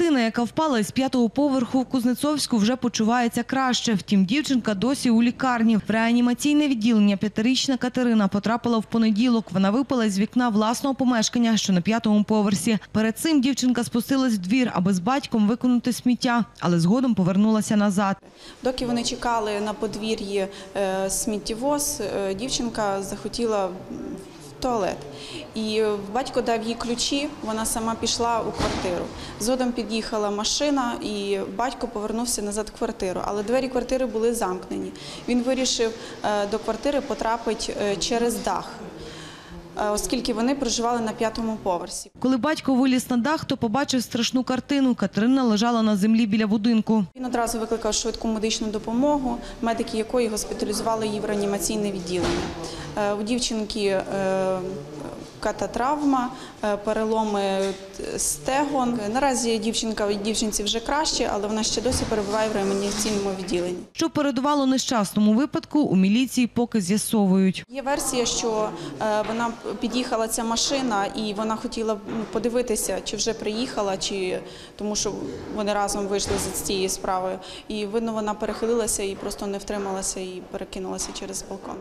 Дитина, яка впала із п'ятого поверху в Кузнецовську, вже почувається краще. Втім, дівчинка досі у лікарні. В реанімаційне відділення п'ятирічна Катерина потрапила в понеділок. Вона випала з вікна власного помешкання, що на п'ятому поверсі. Перед цим дівчинка спустилась в двір, аби з батьком виконати сміття, але згодом повернулася назад. Доки вони чекали на подвір'ї е, сміттєвоз, е, дівчинка захотіла туалет. І батько дав їй ключі, вона сама пішла у квартиру. Згодом під'їхала машина, і батько повернувся назад в квартиру. Але двері квартири були замкнені. Він вирішив е, до квартири потрапити е, через дах, оскільки вони проживали на п'ятому поверсі. Коли батько виліз на дах, то побачив страшну картину. Катерина лежала на землі біля будинку. Він одразу викликав швидку медичну допомогу, медики якої госпіталізували її в реанімаційне відділення. Е, У дівчинки е, кататравма, е, переломи стегон. Наразі дівчинка дівчинці вже краще, але вона ще досі перебуває в реанімаційному відділенні. Що передувало нещасному випадку, у міліції поки з'ясовують. Є версія, що е, вона під'їхала ця машина, і вона хотіла подивитися, чи вже приїхала, чи тому, що вони разом вийшли з цієї справи. І видно, вона перехилилася і просто не втрималася і перекинулася через балкон.